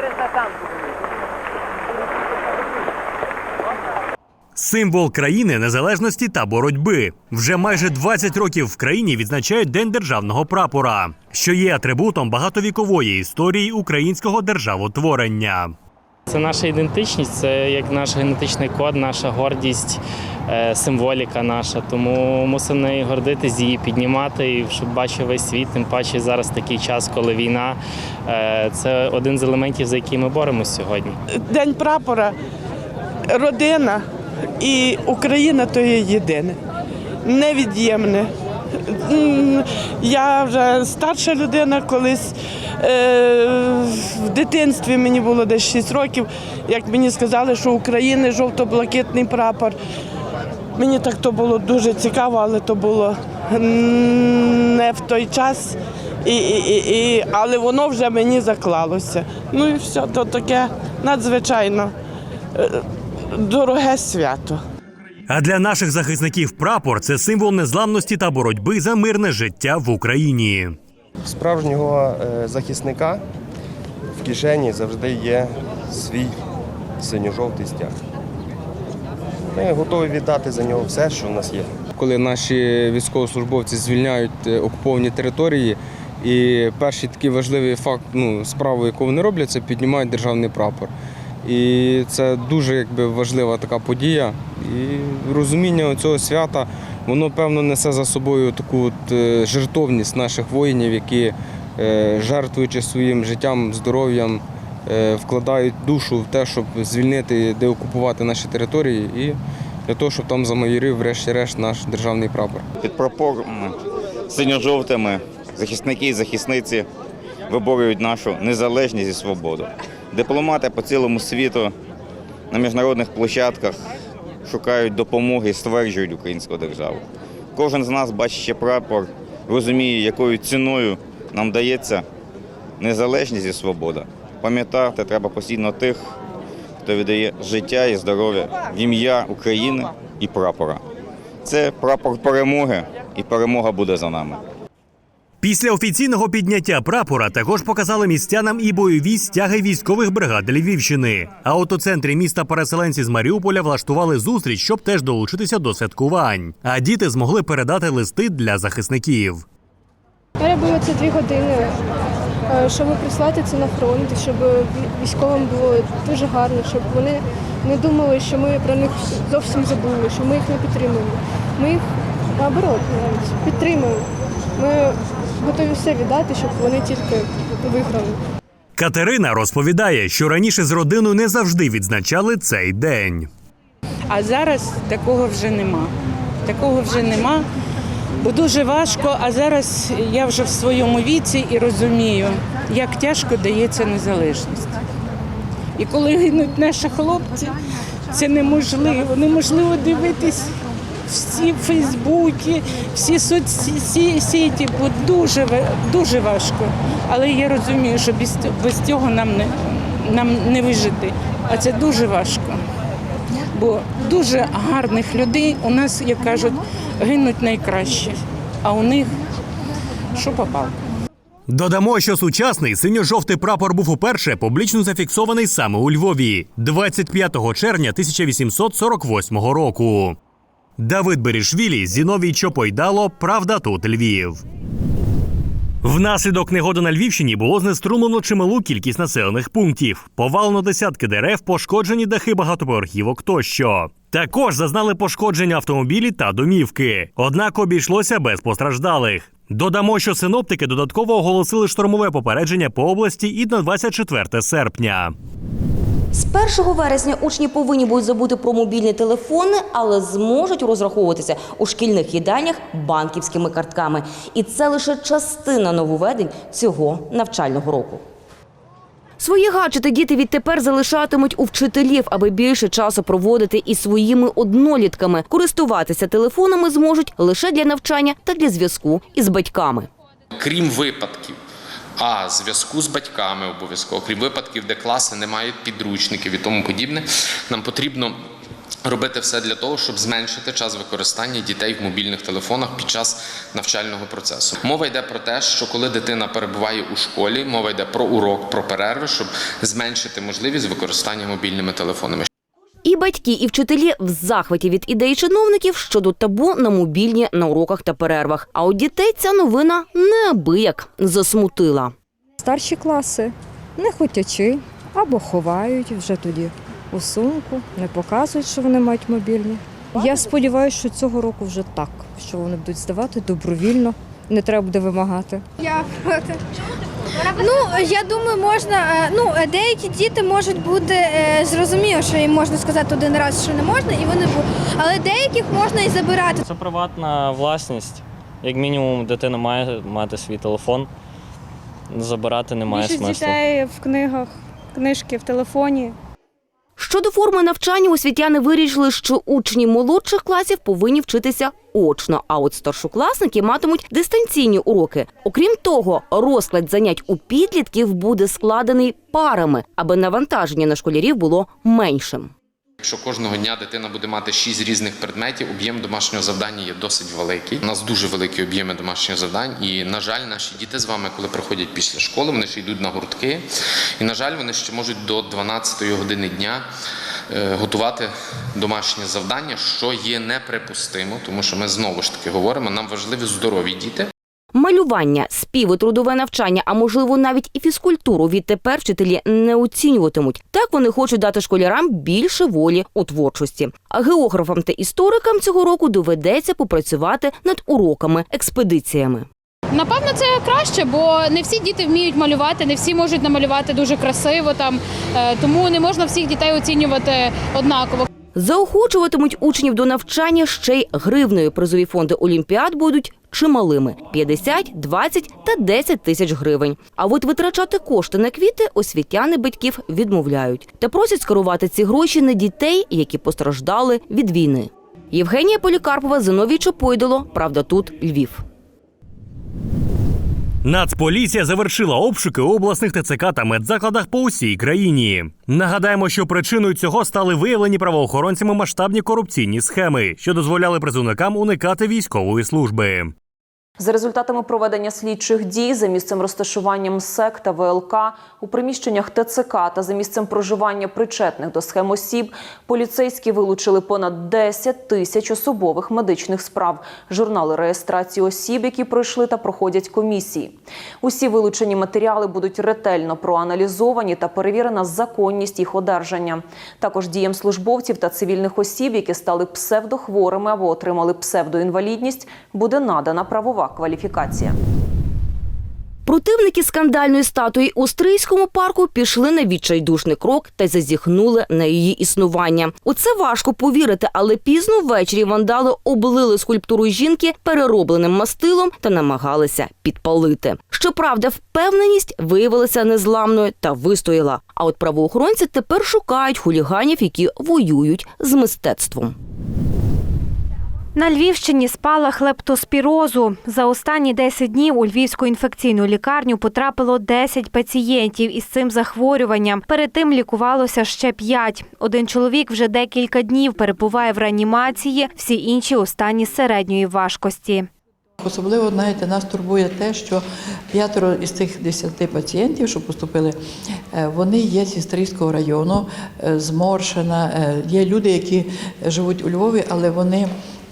Береза там. Символ країни незалежності та боротьби. Вже майже 20 років в країні відзначають День державного прапора, що є атрибутом багатовікової історії українського державотворення. Це наша ідентичність, це як наш генетичний код, наша гордість, е, символіка наша. Тому мусимо нею гордитись, її піднімати, і щоб бачив весь світ. Тим паче зараз такий час, коли війна. Е, Це один з елементів, за який ми боремось сьогодні. День прапора, родина і Україна то є єдине, невід'ємне. Я вже старша людина, колись е, в дитинстві мені було десь 6 років, як мені сказали, що України жовто-блакитний прапор. Мені так то було дуже цікаво, але то було не в той час. І, і, і, і, але воно вже мені заклалося. Ну і все, то таке надзвичайно е, дороге свято. А для наших захисників прапор це символ незламності та боротьби за мирне життя в Україні. справжнього е, захисника в кишені завжди є свій синьо-жовтий стяг. Ми готові віддати за нього все, що в нас є. коли наші військовослужбовці звільняють е, окуповані території. І перший такий важливий факт, ну, справу, яку вони роблять, це піднімають державний прапор. І це дуже якби, важлива така подія. І розуміння цього свята, воно певно несе за собою таку от, е, жертовність наших воїнів, які, жертвуючи своїм життям, здоров'ям, е, вкладають душу в те, щоб звільнити, деокупувати наші території і для того, щоб там замайорив, врешті-решт, наш державний прапор. Під прапорами синьо-жовтими захисники і захисниці виборюють нашу незалежність і свободу. Дипломати по цілому світу на міжнародних площадках шукають допомоги і стверджують українську державу. Кожен з нас, бачачи прапор, розуміє, якою ціною нам дається незалежність і свобода. Пам'ятати треба постійно тих, хто віддає життя і здоров'я в ім'я України і прапора. Це прапор перемоги, і перемога буде за нами. Після офіційного підняття прапора також показали містянам і бойові стяги військових бригад Львівщини. А от центрі міста переселенці з Маріуполя влаштували зустріч, щоб теж долучитися до святкувань. А діти змогли передати листи для захисників. Я робила це дві години, е, щоб прислати це на фронт, щоб військовим було дуже гарно, щоб вони не думали, що ми про них зовсім забули, що ми їх не підтримуємо. Ми їх наоборот навіть підтримуємо. Ми готові все віддати, щоб вони тільки виграли. Катерина розповідає, що раніше з родиною не завжди відзначали цей день. А зараз такого вже нема. Такого вже нема, бо дуже важко. А зараз я вже в своєму віці і розумію, як тяжко дається незалежність. І коли гинуть наші хлопці, це неможливо. Неможливо дивитись всі Фейсбуки, всі соцсеті, бо дуже, дуже важко. Але я розумію, що без, без цього нам не, нам не вижити. А це дуже важко бо дуже гарних людей у нас, як кажуть, гинуть найкраще, а у них що попало. Додамо, що сучасний синьо-жовтий прапор був уперше публічно зафіксований саме у Львові 25 червня 1848 року. Давид Берішвілі, Зіновій Чопойдало, Правда тут Львів. Внаслідок негоди на Львівщині було знеструмлено чималу кількість населених пунктів. Повалено десятки дерев, пошкоджені дахи багатоповерхівок тощо. Також зазнали пошкодження автомобілі та домівки. Однак обійшлося без постраждалих. Додамо, що синоптики додатково оголосили штормове попередження по області і на 24 серпня. З 1 вересня учні повинні будуть забути про мобільні телефони, але зможуть розраховуватися у шкільних їдальнях банківськими картками. І це лише частина нововведень цього навчального року. Свої гаджети діти відтепер залишатимуть у вчителів, аби більше часу проводити із своїми однолітками. Користуватися телефонами зможуть лише для навчання та для зв'язку із батьками. крім випадків. А зв'язку з батьками обов'язково, крім випадків, де класи не мають підручників і тому подібне, нам потрібно робити все для того, щоб зменшити час використання дітей в мобільних телефонах під час навчального процесу. Мова йде про те, що коли дитина перебуває у школі, мова йде про урок, про перерви, щоб зменшити можливість використання мобільними телефонами. І батьки, і вчителі в захваті від ідей чиновників щодо табу на мобільні на уроках та перервах. А у дітей ця новина неабияк засмутила. Старші класи не хотячи або ховають вже тоді у сумку, не показують, що вони мають мобільні. Я сподіваюся, що цього року вже так, що вони будуть здавати добровільно, не треба буде вимагати. Я проти. Ну, я думаю, можна. е, Ну, е, деякі діти можуть бути е, зрозуміло, що їм можна сказати один раз, що не можна, і вони будуть. Але деяких можна і забирати. Це приватна власність. Як мінімум, дитина має мати свій телефон. Забирати немає Більшість смислу. дітей в книгах, книжки в телефоні. Щодо форми навчання, освітяни вирішили, що учні молодших класів повинні вчитися очно, а от старшокласники матимуть дистанційні уроки. Окрім того, розклад занять у підлітків буде складений парами, аби навантаження на школярів було меншим. Якщо кожного дня дитина буде мати 6 різних предметів, об'єм домашнього завдання є досить великий. У нас дуже великі об'єми домашніх завдань, і на жаль, наші діти з вами, коли приходять після школи, вони ще йдуть на гуртки. І на жаль, вони ще можуть до 12 години дня е, готувати домашні завдання, що є неприпустимо, тому що ми знову ж таки говоримо, нам важливі здорові діти. Малювання, спів трудове навчання, а можливо навіть і фізкультуру відтепер вчителі не оцінюватимуть. Так вони хочуть дати школярам більше волі у творчості. А географам та історикам цього року доведеться попрацювати над уроками, експедиціями. Напевно, це краще, бо не всі діти вміють малювати, не всі можуть намалювати дуже красиво там, е, тому не можна всіх дітей оцінювати однаково. Заохочуватимуть учнів до навчання ще й гривною. Призові фонди олімпіад будуть чималими – 50, 20 та 10 тисяч гривень. А от витрачати кошти на квіти освітяни батьків відмовляють та просять скерувати ці гроші на дітей, які постраждали від війни. Євгенія Полікарпова, Зиновій Чопойдоло. Правда, тут Львів. Нацполіція завершила обшуки у обласних ТЦК та медзакладах по усій країні. Нагадаємо, що причиною цього стали виявлені правоохоронцями масштабні корупційні схеми, що дозволяли призовникам уникати військової служби. За результатами проведення слідчих дій за місцем розташуванням СЕК та ВЛК у приміщеннях ТЦК та за місцем проживання причетних до схем осіб поліцейські вилучили понад 10 тисяч особових медичних справ, журнали реєстрації осіб, які пройшли та проходять комісії. Усі вилучені матеріали будуть ретельно проаналізовані та перевірена законність їх одержання. Також діям службовців та цивільних осіб, які стали псевдохворими або отримали псевдоінвалідність, буде надана правова кваліфікація. Противники скандальної статуї у Стрийському парку пішли на відчайдушний крок та зазіхнули на її існування. У це важко повірити, але пізно ввечері вандали облили скульптуру жінки переробленим мастилом та намагалися підпалити. Щоправда, впевненість виявилася незламною та вистояла. А от правоохоронці тепер шукають хуліганів, які воюють з мистецтвом. На Львівщині спалах лептоспірозу. За останні 10 днів у Львівську інфекційну лікарню потрапило 10 пацієнтів із цим захворюванням. Перед тим лікувалося ще 5. Один чоловік вже декілька днів перебуває в реанімації, всі інші у стані середньої важкості. Особливо, знаєте, нас турбує те, що п'ятеро із цих десяти пацієнтів, що поступили, е, вони є зі Стрийського району, е, з Моршина. Е, Є люди, які живуть у Львові, але вони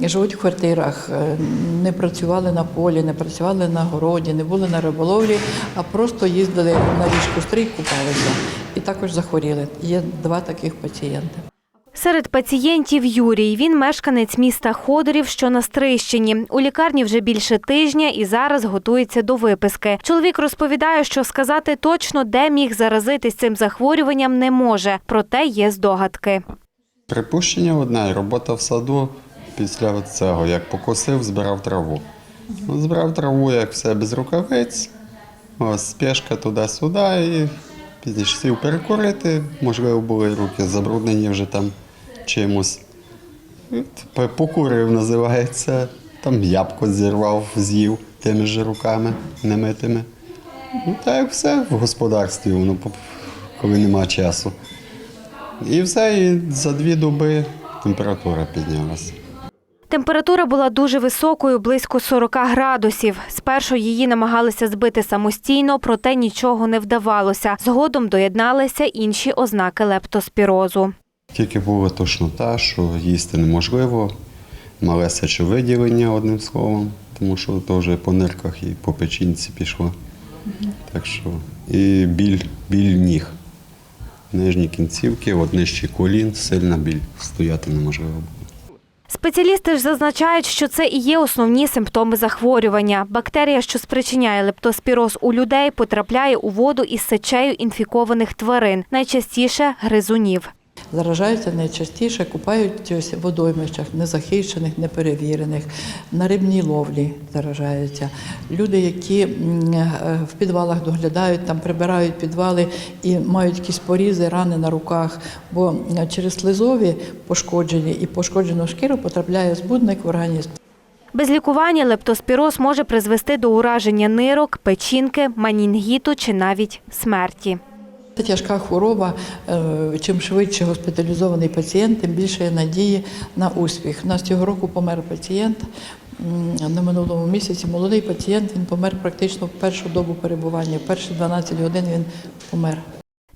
живуть в квартирах, е, не працювали на полі, не працювали на городі, не були на риболовлі, а просто їздили на річку Стрий, купалися і також захворіли. Є два таких пацієнти. Серед пацієнтів Юрій. Він мешканець міста Ходорів, що на Стрищині. У лікарні вже більше тижня і зараз готується до виписки. Чоловік розповідає, що сказати точно, де міг заразитись цим захворюванням, не може. Проте є здогадки. Припущення одне, робота в саду після цього, як покосив, збирав траву. Ну, Збирав траву, як все без рукавиць, ось спешка туди-сюди і пізніше сів перекурити. Можливо, були руки забруднені вже там чимось. Покурив, називається. Там ябко зірвав, з'їв тими ж руками немитими. Ну, так як все в господарстві, воно, коли нема часу. І все, і за дві доби температура піднялася. Температура була дуже високою, близько 40 градусів. Спершу її намагалися збити самостійно, проте нічого не вдавалося. Згодом доєдналися інші ознаки лептоспірозу. Тільки була тошнота, що їсти неможливо, мале сечовиділення, одним словом, тому що то вже по нирках і по печінці пішло. Так що і біль, біль ніг. Нижні кінцівки, от нижче колін, сильна біль. Стояти неможливо. Спеціалісти ж зазначають, що це і є основні симптоми захворювання. Бактерія, що спричиняє лептоспіроз у людей, потрапляє у воду із сечею інфікованих тварин, найчастіше гризунів. Заражаються найчастіше, купаються в водоймищах незахищених, неперевірених, на рибній ловлі заражаються. Люди, які е, в підвалах доглядають, там прибирають підвали і мають якісь порізи, рани на руках, бо е, через слизові пошкоджені і пошкоджену шкіру потрапляє збудник в організм. Без лікування лептоспіроз може призвести до ураження нирок, печінки, манінгіту чи навіть смерті. Це тяжка хвороба. Е, Чим швидше госпіталізований пацієнт, тим більше є надії на успіх. У нас цього року помер пацієнт. На минулому місяці молодий пацієнт він помер практично в першу добу перебування. В перші 12 годин він помер.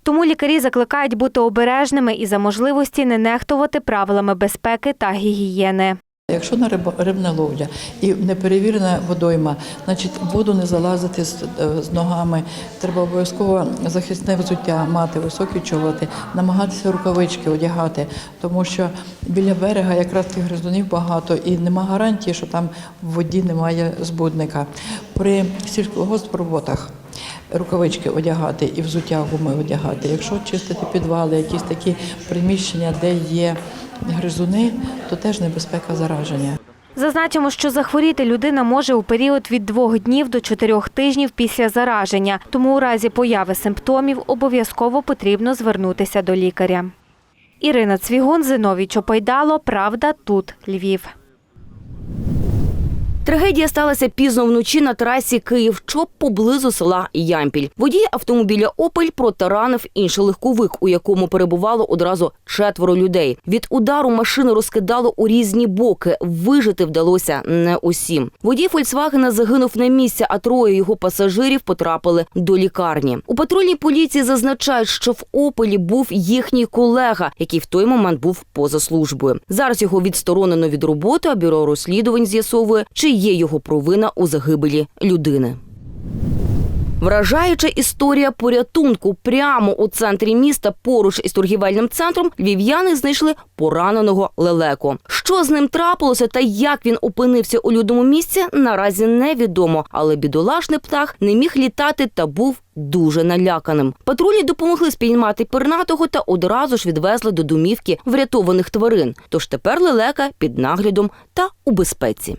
Тому лікарі закликають бути обережними і за можливості не нехтувати правилами безпеки та гігієни. Якщо на рибна ловля і неперевірена водойма, значить воду не залазити з, е, з ногами. Треба обов'язково захисне взуття мати, високі чоботи, намагатися рукавички одягати, тому що біля берега якраз тих гризунів багато і нема гарантії, що там в воді немає збудника. При сільськогоспроботах рукавички одягати і взуття гуми одягати. Якщо чистити підвали, якісь такі приміщення, де є гризуни, то теж небезпека зараження. Зазначимо, що захворіти людина може у період від двох днів до чотирьох тижнів після зараження, тому у разі появи симптомів обов'язково потрібно звернутися до лікаря. Ірина Цвігун, Зиновій Чопайдало, Правда, тут Львів. Трагедія сталася пізно вночі на трасі Київ-Чоп поблизу села Ямпіль. Водій автомобіля Опель протаранив інший легковик, у якому перебувало одразу четверо людей. Від удару машину розкидало у різні боки. Вижити вдалося не усім. Водій Фольксвагена загинув на місці, а троє його пасажирів потрапили до лікарні. У патрульній поліції зазначають, що в Опелі був їхній колега, який в той момент був поза службою. Зараз його відсторонено від роботи, а бюро розслідувань з'ясовує, чи є його провина у загибелі людини. Вражаюча історія порятунку прямо у центрі міста, поруч із торгівельним центром, львів'яни знайшли пораненого лелеку. Що з ним трапилося та як він опинився у людному місці, наразі невідомо. Але бідолашний птах не міг літати та був дуже наляканим. Патрулі допомогли спіймати пернатого та одразу ж відвезли до домівки врятованих тварин. Тож тепер лелека під наглядом та у безпеці.